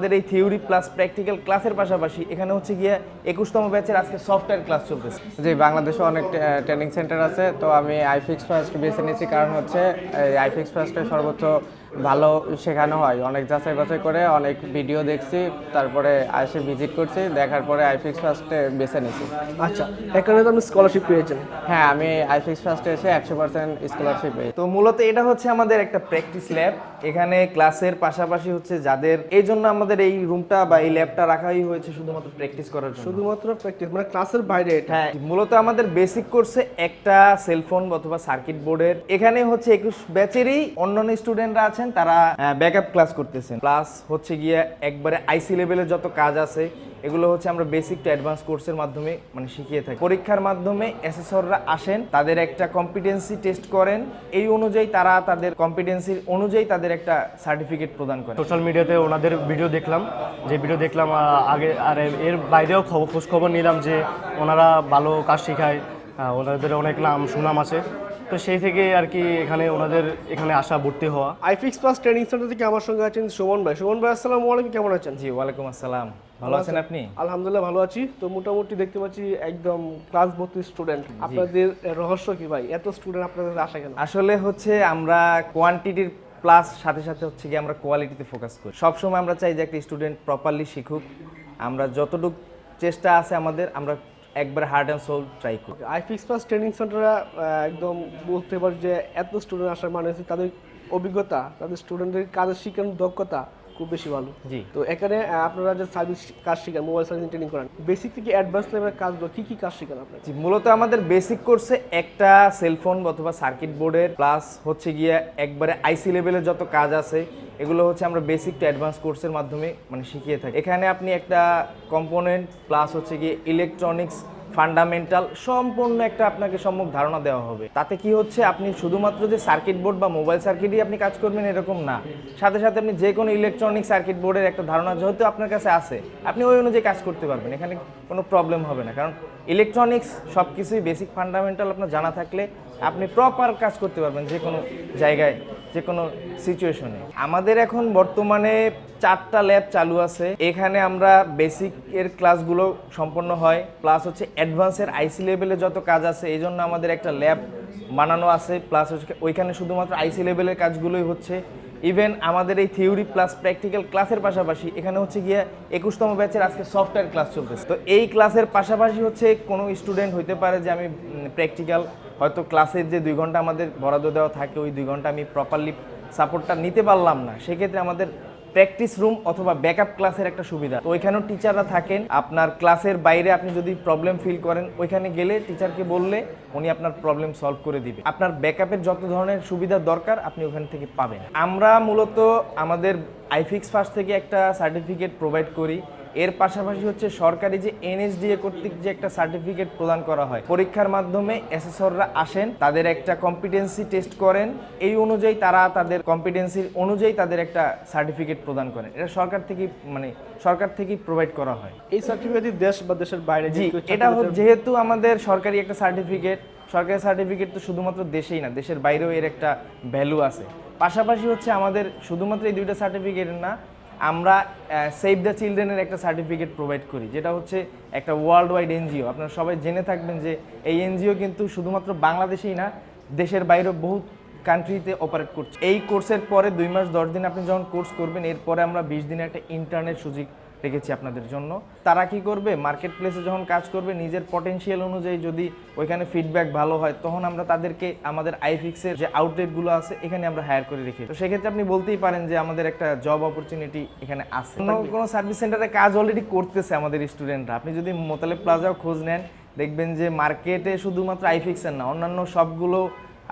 আমাদের এই theory plus practical ক্লাসের পাশাপাশি এখানে হচ্ছে গিয়ে একুশতম ব্যাচের আজকে সফটওয়্যার ক্লাস চলতেছে। জি, বাংলাদেশে অনেক ট্রেনিং সেন্টার আছে, তো আমি আইফিক্স ফার্স্ট বেছে নিয়েছি। কারণ হচ্ছে, এই আইফিক্স ফার্স্টে সর্বোচ্চ ভালো শেখানো হয়। অনেক যাচাই বাছাই করে অনেক ভিডিও দেখছি তারপরে এসে ভিজিট করছি দেখার পরে আইফিক্স ফার্স্টে বেছে নিয়েছি আচ্ছা এখানে তো আপনি স্কলারশিপ পেয়েছেন। হ্যাঁ আমি আইফিক্স ফার্স্টে এসে একশো পার্সেন্ট স্কলারশিপ পেয়েছি। তো মূলত এটা হচ্ছে আমাদের একটা প্র্যাকটিস ল্যাব এখানে ক্লাসের পাশাপাশি হচ্ছে যাদের এই জন্য আমাদের এই রুমটা বা এই ল্যাবটা রাখাই হয়েছে শুধুমাত্র প্র্যাকটিস করার জন্য। শুধুমাত্র প্র্যাকটিস মানে ক্লাসের বাইরে এটা। হ্যাঁ মূলত আমাদের বেসিক কোর্সে একটা সেলফোন অথবা সার্কিট বোর্ডের এখানে হচ্ছে একুশ ব্যাচেরই অন্যান্য স্টুডেন্টরা আছেন, তারা ব্যাকআপ ক্লাস করতেছেন। প্লাস হচ্ছে গিয়ে একবারে আইসি লেভেলের যত কাজ আছে, এগুলো হচ্ছে আমরা বেসিক টু অ্যাডভান্স কোর্সের মাধ্যমে মানে শিখিয়ে থাকি। পরীক্ষার মাধ্যমে অ্যাসেসররা আসেন, তাদের একটা কম্পিটেন্সি টেস্ট করেন। এই অনুযায়ী তারা তাদের কম্পিটেন্সির অনুযায়ী তাদের একটা সার্টিফিকেট প্রদান করেন। সোশ্যাল মিডিয়াতে ওনাদের ভিডিও দেখলাম। যে ভিডিও দেখলাম আগে, আর এর বাইরেও খোঁজ খবর নিলাম যে ওনারা ভালো কাজ শেখায়। ওনাদের অনেক নাম, সুনাম আছে। তো সেই থেকে আর কি এখানে ওনাদের এখানে আসা ভর্তি হওয়া। আইফিক্স প্লাস ট্রেনিং সেন্টার থেকে আমার সঙ্গে আছেন সুমন ভাই। সুমন ভাই আসসালামু আলাইকুম কেমন আছেন? জি ওয়ালাইকুম আসসালাম। ভালো আছেন আপনি? আলহামদুলিল্লাহ ভালো আছি। তো মোটামুটি দেখতে পাচ্ছি একদম ক্লাস ভর্তি স্টুডেন্ট আপনাদের রহস্য কি ভাই? এত স্টুডেন্ট আপনাদের আসা কেন? আসলে হচ্ছে আমরা কোয়ান্টিটির প্লাস সাথে সাথে হচ্ছে কি আমরা কোয়ালিটিতে ফোকাস করি। সবসময় আমরা চাই যে একটা স্টুডেন্ট প্রপারলি শিখুক। আমরা যতটুকু চেষ্টা আছে আমাদের আমরা একবার হার্ড অ্যান্ড সোল ট্রাই করি। আইফিক্স প্লাস ট্রেনিং সেন্টাররা একদম বলতে পারি যে এত স্টুডেন্ট আসার মানে হচ্ছে তাদের অভিজ্ঞতা, তাদের স্টুডেন্টদের কাজের শিখানোর দক্ষতা খুব বেশি ভালো। জি। তো এখানে আপনারা যে সার্ভিস কাজ শিখান মোবাইল সার্ভিস ট্রেনিং করান বেসিক থেকে অ্যাডভান্স লেভেলের কাজগুলো কি কি কাজ শিখান আপনারা? জি, মূলত আমাদের বেসিক কোর্সে একটা সেলফোন অথবা সার্কিট বোর্ডের প্লাস হচ্ছে গিয়ে একবারে আইসি লেভেলের যত কাজ আছে এগুলো হচ্ছে আমরা বেসিক টু অ্যাডভান্স কোর্সের মাধ্যমে মানে শিখিয়ে থাকি। এখানে আপনি একটা কম্পোনেন্ট প্লাস হচ্ছে গিয়ে ইলেকট্রনিক্স ফান্ডামেন্টাল সম্পূর্ণ একটা আপনাকে সম্মুখ ধারণা দেওয়া হবে। তাতে কি হচ্ছে, আপনি শুধুমাত্র যে সার্কিট বোর্ড বা মোবাইল সার্কিটই আপনি কাজ করবেন এরকম না। সাথে সাথে আপনি যে কোনো ইলেকট্রনিক সার্কিট বোর্ডের একটা ধারণা যেহেতু আপনার কাছে আছে, আপনি ওই অনুযায়ী কাজ করতে পারবেন। এখানে কোনো প্রবলেম হবে না। কারণ ইলেকট্রনিক্স সব কিছুই বেসিক ফান্ডামেন্টাল আপনার জানা থাকলে আপনি প্রপার কাজ করতে পারবেন যে কোনো জায়গায়, যে কোনো সিচুয়েশনে আমাদের এখন বর্তমানে চারটা ল্যাব চালু আছে। এখানে আমরা বেসিক এর ক্লাসগুলো সম্পন্ন হয় প্লাস হচ্ছে অ্যাডভান্সের আইসি লেভেলে যত কাজ আছে, এই জন্য আমাদের একটা ল্যাব বানানো আছে প্লাস হচ্ছে ওইখানে শুধুমাত্র আইসি লেভেলের কাজগুলোই হচ্ছে। ইভেন আমাদের এই থিওরি প্লাস প্র্যাকটিক্যাল ক্লাসের পাশাপাশি, এখানে হচ্ছে গিয়ে একুশতম ব্যাচের আজকে সফটওয়্যার ক্লাস চলতেছে। তো এই ক্লাসের পাশাপাশি হচ্ছে কোনো স্টুডেন্ট হইতে পারে যে আমি প্র্যাকটিক্যাল হয়তো ক্লাসের যে দুই ঘণ্টা আমাদের বরাদ্দ দেওয়া থাকে, ওই দুই ঘণ্টা আমি প্রপারলি সাপোর্টটা নিতে পারলাম না। সেক্ষেত্রে আমাদের প্র্যাকটিস রুম অথবা ব্যাকআপ ক্লাসের একটা সুবিধা। তো ওইখানেও টিচাররা থাকেন। আপনার ক্লাসের বাইরে আপনি যদি প্রবলেম ফিল করেন, ওইখানে গেলে টিচারকে বললে উনি আপনার প্রবলেম সলভ করে দিবে। আপনার ব্যাকআপের যত ধরনের সুবিধা দরকার, আপনি ওখান থেকে পাবেন। আমরা মূলত আমাদের আইফিক্স ফার্স্ট থেকে একটা সার্টিফিকেট প্রোভাইড করি। এর পাশাপাশি হচ্ছে সরকারি যে এনএসডিএ কর্তৃক যে একটা সার্টিফিকেট প্রদান করা হয় পরীক্ষার মাধ্যমে অ্যাসেসররা আসেন তাদের একটা কম্পিটেন্সি টেস্ট করেন। এই অনুযায়ী তারা তাদের কম্পিটেন্সির অনুযায়ী তাদের একটা সার্টিফিকেট প্রদান করেন। এটা সরকার থেকে মানে সরকার থেকেই প্রোভাইড করা হয়। এই সার্টিফিকেট দেশ বা দেশের বাইরে জি এটা হচ্ছে- যেহেতু আমাদের সরকারি একটা সার্টিফিকেট সরকারি সার্টিফিকেট তো শুধুমাত্র দেশেই না দেশের বাইরেও এর একটা ভ্যালু আছে। পাশাপাশি হচ্ছে আমাদের শুধুমাত্র এই দুইটা সার্টিফিকেট না, আমরা সেভ দ্য চিলড্রেনের একটা সার্টিফিকেট প্রোভাইড করি, যেটা হচ্ছে একটা ওয়ার্ল্ড ওয়াইড এনজিও আপনারা সবাই জেনে থাকবেন যে এই এনজিও কিন্তু শুধুমাত্র বাংলাদেশেই না, দেশের বাইরেও বহু কান্ট্রিতে অপারেট করছে। এই কোর্সের পরে দুই মাস দশ দিন আপনি যখন কোর্স করবেন, এরপরে আমরা বিশ দিনে একটা ইন্টারনেট সুযোগ রেখেছি আপনাদের জন্য। তারা কি করবে? মার্কেট প্লেসে যখন কাজ করবে নিজের পটেনশিয়াল অনুযায়ী যদি ওইখানে ফিডব্যাক ভালো হয় তখন আমরা তাদেরকে আমাদের আইফিক্সের যে আউটলেটগুলো আছে এখানে আমরা হায়ার করে রেখে তো সেক্ষেত্রে আপনি বলতেই পারেন যে আমাদের একটা জব অপরচুনিটি এখানে আছে। অন্য কোনো সার্ভিস সেন্টারে কাজ অলরেডি করতেছে আমাদের স্টুডেন্টরা আপনি যদি মোতালে প্লাজাও খোঁজ নেন দেখবেন যে মার্কেটে শুধুমাত্র আইফিক্সের না অন্যান্য সবগুলো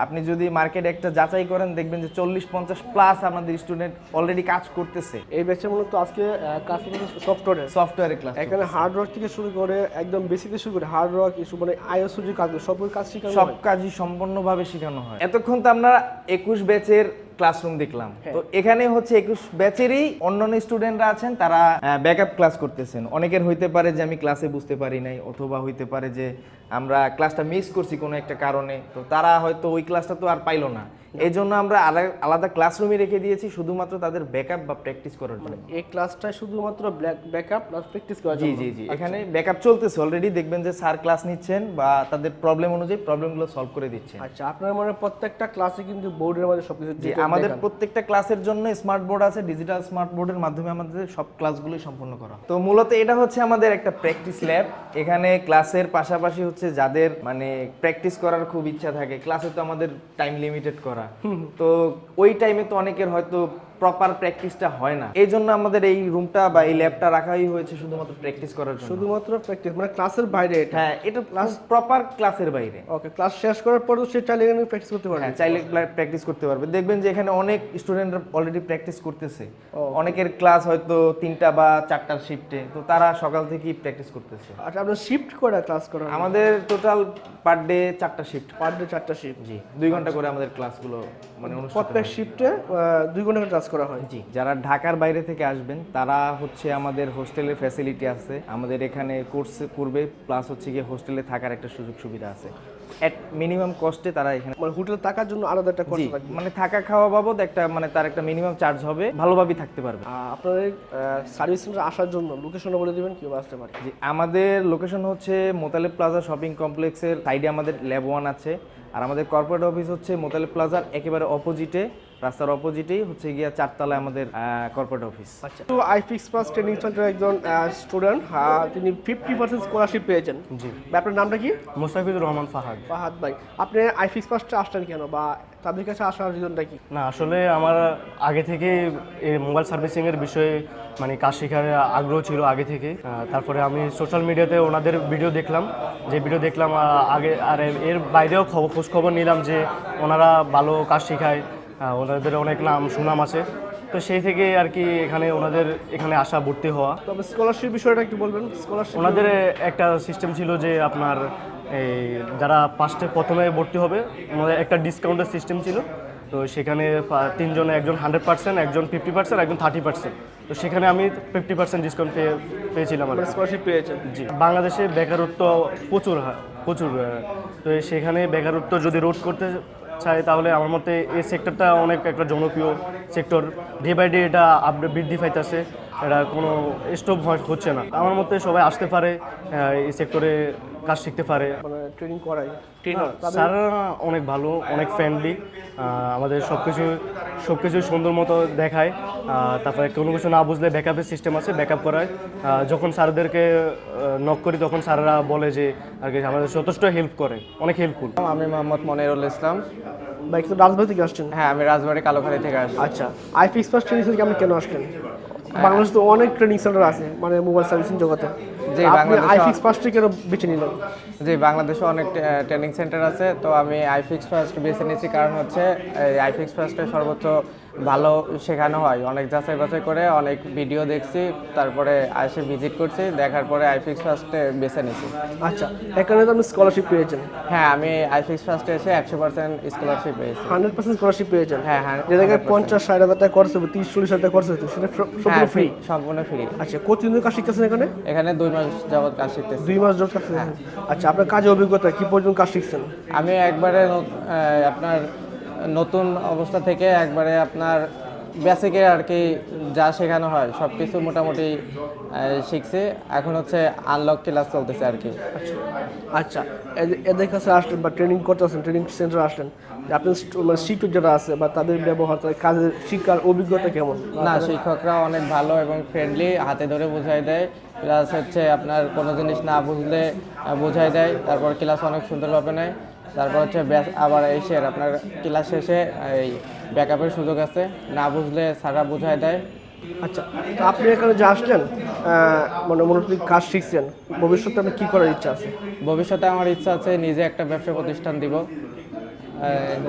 আপনি যদি মার্কেটে একটা যাচাই করেন দেখবেন যে চল্লিশ পঞ্চাশ প্লাস আমাদের স্টুডেন্ট অলরেডি কাজ করতেছে। এই ব্যাচে মূলত আজকে কাজ সফটওয়্যার সফটওয়্যারের ক্লাস এখানে হার্ড ওয়ার্ক থেকে শুরু করে একদম বেসিক থেকে শুরু করে হার্ড ওয়ার্ক ইস্যু মানে আইএসও সুযোগ কাজ সব কাজ শেখানো সব কাজই সম্পূর্ণভাবে শেখানো হয়। এতক্ষণ তো আমরা একুশ ব্যাচের ক্লাসরুম দেখলাম। হ্যাঁ। তো এখানে হচ্ছে একুশ ব্যাচেরই অন্যান্য স্টুডেন্টরা আছেন তারা ব্যাকআপ ক্লাস করতেছেন। অনেকের হইতে পারে যে আমি ক্লাসে বুঝতে পারি নাই অথবা হইতে পারে যে আমরা ক্লাসটা মিস করছি কোনো একটা কারণে। তো তারা হয়তো ওই ক্লাসটা তো আর পাইলো না। এই জন্য আমরা আলাদা ক্লাসরুমে রেখে দিয়েছি শুধুমাত্র তাদের ব্যাকআপ বা প্র্যাকটিস করার জন্য। এই ক্লাসটা শুধুমাত্র ব্যাকআপ প্লাস প্র্যাকটিস করার জি জন্য। জি জি। এখানে ব্যাকআপ চলতেছে অলরেডি দেখবেন যে স্যার ক্লাস নিচ্ছেন বা তাদের প্রবলেম অনুযায়ী প্রবলেমগুলো সলভ করে দিচ্ছেন। আচ্ছা আপনার মানে প্রত্যেকটা ক্লাসে কিন্তু বোর্ডের মধ্যে সবকিছু জি আমাদের প্রত্যেকটা ক্লাসের জন্য স্মার্ট বোর্ড আছে ডিজিটাল স্মার্ট বোর্ডের মাধ্যমে আমাদের সব ক্লাসগুলোই সম্পূর্ণ করা তো মূলত এটা হচ্ছে আমাদের একটা প্র্যাকটিস ল্যাব এখানে ক্লাসের পাশাপাশি হচ্ছে যাদের মানে প্র্যাকটিস করার খুব ইচ্ছা থাকে ক্লাসে তো আমাদের টাইম লিমিটেড করা। তো ওই টাইমে তো অনেকের হয়তো প্রপার প্র্যাকটিসটা হয় না। এই জন্য আমাদের এই রুমটা বা এই ল্যাবটা রাখাই হয়েছে শুধুমাত্র প্র্যাকটিস করার জন্য। শুধুমাত্র প্র্যাকটিস মানে ক্লাসের বাইরে এটা? হ্যাঁ এটা ক্লাস প্রপার ক্লাসের বাইরে। ওকে ক্লাস শেষ করার পর সে চাইলে এখানে প্র্যাকটিস করতে পারবে। হ্যাঁ চাইলে প্র্যাকটিস করতে পারবে। দেখবেন যে এখানে অনেক স্টুডেন্টরা অলরেডি প্র্যাকটিস করতেছে। অনেকের ক্লাস হয়তো তিনটা বা চারটার শিফটে তো তারা সকাল থেকেই প্র্যাকটিস করতেছে। আচ্ছা আপনার শিফট করে ক্লাস করা আমাদের টোটাল পার ডে চারটা শিফট পার ডে চারটা শিফট জি দুই ঘণ্টা করে আমাদের ক্লাসগুলো মানে প্রত্যেক। শিফটে দুই ঘণ্টা ক্লাস করা হয়। জি। যারা ঢাকার বাইরে থেকে আসবেন তারা হচ্ছে আমাদের হোস্টেলের ফ্যাসিলিটি আছে। আমাদের এখানে কোর্স করবে প্লাস হচ্ছে গিয়ে হোস্টেলে থাকার একটা সুযোগ সুবিধা আছে। এট মিনিমাম কস্টে তারা এখানে মানে হোটেলে থাকার জন্য আলাদা একটা খরচ লাগবে। মানে থাকা খাওয়া বাবদ একটা মানে তার একটা মিনিমাম চার্জ হবে ভালোভাবেই থাকতে পারবে। আপনাদের সার্ভিস সেন্টার আসার জন্য লোকেশনটা বলে দিবেন কেউ আসতে পারে? জি আমাদের লোকেশন হচ্ছে মোতালেব প্লাজা শপিং কমপ্লেক্সের সাইডে আমাদের ল্যাব ওয়ান আছে। আর আমাদের কর্পোরেট অফিস হচ্ছে মোতালেব প্লাজার একেবারে অপোজিটে রাস্তার অপোজিটেই হচ্ছে গিয়া চারতলায় আমাদের কর্পোরেট অফিস আচ্ছা। তো আইফিক্স পাস ট্রেনিং সেন্টারের একজন স্টুডেন্ট তিনি ফিফটি পার্সেন্ট স্কলারশিপ পেয়েছেন। জি। আপনার নামটা কি? মোস্তাফিজুর রহমান ফাহাদ। ফাহাদ ভাই আপনি আইফিক্স পাসটা আসছেন কেন বা তাদের কাছে আসার রিজনটা কি? না আসলে আমার আগে থেকে এই মোবাইল সার্ভিসিংয়ের বিষয়ে মানে কাজ শেখার আগ্রহ ছিল আগে থেকে। তারপরে আমি সোশ্যাল মিডিয়াতে ওনাদের ভিডিও দেখলাম। যে ভিডিও দেখলাম আগে আর এর বাইরেও খবর খোঁজ খবর নিলাম যে ওনারা ভালো কাজ শেখায়। ওনাদের অনেক নাম সুনাম আছে। তো সেই থেকে আর কি এখানে ওনাদের এখানে আসা ভর্তি হওয়া। তবে স্কলারশিপ বিষয়টা একটু বলবেন? স্কলারশিপ ওনাদের একটা সিস্টেম ছিল যে আপনার এই যারা ফার্স্টে প্রথমে ভর্তি হবে ওনাদের একটা ডিসকাউন্টের সিস্টেম ছিল। তো সেখানে তিনজনে একজন হান্ড্রেড পার্সেন্ট একজন ফিফটি পার্সেন্ট একজন থার্টি পার্সেন্ট তো সেখানে আমি ফিফটি পার্সেন্ট ডিসকাউন্ট পেয়ে পেয়েছিলাম আর স্কলারশিপ পেয়েছেন? জি। বাংলাদেশে বেকারত্ব প্রচুর হয় প্রচুর তো সেখানে বেকারত্ব যদি রোধ করতে চাই তাহলে আমার মতে এই সেক্টরটা অনেক একটা জনপ্রিয় সেক্টর ডে বাই ডে এটা আপডেট বৃদ্ধি পাইতেছে, এটা কোনো স্টপ হচ্ছে না। আমার মতে সবাই আসতে পারে এই সেক্টরে কাজ শিখতে পারে। মানে ট্রেনিং করাই ট্রেনার স্যাররা অনেক ভালো অনেক ফ্রেন্ডলি আমাদের সব কিছু সব কিছু সুন্দর মতো দেখায়। তারপরে কোনো কিছু না বুঝলে ব্যাকআপের সিস্টেম আছে ব্যাকআপ করায়। যখন স্যারদেরকে নক করি তখন স্যাররা বলে যে আর কি আমাদের যথেষ্ট হেল্প করে। অনেক হেল্পফুল আমি মোহাম্মদ মনিরুল ইসলাম। বাইক তো রাজবাড়ি থেকে আসছেন? হ্যাঁ আমি রাজবাড়ি কালোখালী থেকে আসছি। আচ্ছা আইফিক্স পাস ট্রেনিং সেন্টার আপনি কেন আসলেন? বাংলাদেশে তো অনেক ট্রেনিং সেন্টার আছে মানে মোবাইল সার্ভিসিং জগতে। আপনি বাংলাদেশে- আইফিক্স পাসটা কেন বেছে নিলেন। জি বাংলাদেশে অনেক ট্রেনিং সেন্টার আছে তো আমি আইফিক্স ফার্স্ট বেছে নিয়েছি। কারণ হচ্ছে এই আইফিক্স ফার্স্টে সর্বোচ্চ ভালো শেখানো হয়। অনেক যাচাই বাছাই করে অনেক ভিডিও দেখছি তারপরে এসে ভিজিট করছি দেখার পরে আইফিক্স ফার্স্টে বেছে নিয়েছি। আচ্ছা এখানে তো আপনি স্কলারশিপ পেয়েছেন। হ্যাঁ আমি আইফিক্স ফার্স্টে এসে একশো পার্সেন্ট স্কলারশিপ পেয়েছি। হান্ড্রেড পার্সেন্ট স্কলারশিপ পেয়েছেন। হ্যাঁ, হ্যাঁ, যে জায়গায় পঞ্চাশ ষাট হাজার টাকা খরচ হবে তিরিশ চল্লিশ হাজার টাকা খরচ হতো সেটা হ্যাঁ সম্পূর্ণ ফ্রি সম্পূর্ণ ফ্রি আচ্ছা কতদিন ধরে কাজ শিখতেছেন এখানে? এখানে দুই মাস যাবত কাজ শিখতেছি। দুই মাস ধরে কাজ আচ্ছা আপনার কাজের অভিজ্ঞতা কি পর্যন্ত কাজ শিখছেন? আমি একবারে আপনার নতুন অবস্থা থেকে একবারে আপনার বেসিকে আর কি যা শেখানো হয় সব কিছু মোটামুটি শিখছি। এখন হচ্ছে আনলক ক্লাস চলতেছে আর কি। আচ্ছা। এদের- এদের কাছে আসলেন বা ট্রেনিং করতে করতেছেন ট্রেনিং সেন্টারে আসলেন আপনার মানে শিক্ষক যারা আছে বা তাদের ব্যবহার তাদের কাজের শিক্ষার অভিজ্ঞতা কেমন? না শিক্ষকরা অনেক ভালো এবং ফ্রেন্ডলি হাতে ধরে বোঝাই দেয়। প্লাস হচ্ছে আপনার কোনো জিনিস না বুঝলে বোঝাই দেয়। তারপর ক্লাস অনেক সুন্দরভাবে নেয়। তারপর হচ্ছে ব্যাস আবার এসে আপনার ক্লাস শেষে এই ব্যাকআপের সুযোগ আছে। না বুঝলে সারা বোঝাই দেয়। আচ্ছা তো আপনি এখানে যে আসলেন মানে মূলত কাজ শিখছেন ভবিষ্যতে আপনি কী করার ইচ্ছা আছে? ভবিষ্যতে আমার ইচ্ছা আছে নিজে একটা ব্যবসা প্রতিষ্ঠান দিব।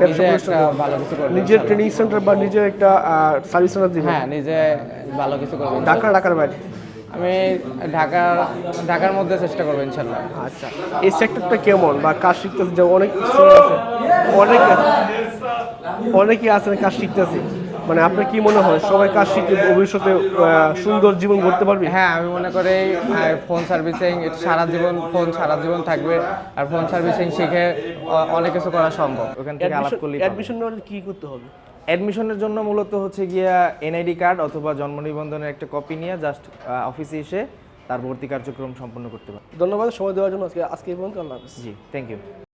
নিজে একটা ভালো কিছু করব নিজের ট্রেনিং সেন্টার বা নিজের একটা সার্ভিস সেন্টার হ্যাঁ নিজে ভালো কিছু করব। ঢাকা ঢাকার বাইরে। আমি ঢাকার ঢাকার মধ্যে চেষ্টা করব ইনশাল্লাহ। আচ্ছা এই সেক্টরটা কেমন? বা কাজ শিখতেছে? যে অনেক অনেক অনেকেই আছেন কাজ শিখতেছে। মানে আপনার কি মনে হয় সবাই কাজ শিখে ভবিষ্যতে সুন্দর জীবন গড়তে পারবে? হ্যাঁ আমি মনে করি ফোন সার্ভিসিং সারা জীবন ফোন সারা জীবন থাকবে। আর ফোন সার্ভিসিং শিখে অনেক কিছু করা সম্ভব। ওখান থেকে আলাপ করলে অ্যাডমিশন নেওয়ার কি করতে হবে? অ্যাডমিশনের জন্য মূলত হচ্ছে গিয়া এনআইডি কার্ড অথবা জন্ম নিবন্ধনের একটা কপি নিয়ে জাস্ট অফিসে এসে তার ভর্তি কার্যক্রম সম্পন্ন করতে পারে ধন্যবাদ সময় দেওয়ার জন্য আজকে আজকে এই পর্যন্ত আল্লাহ হাফিজ। জি থ্যাংক ইউ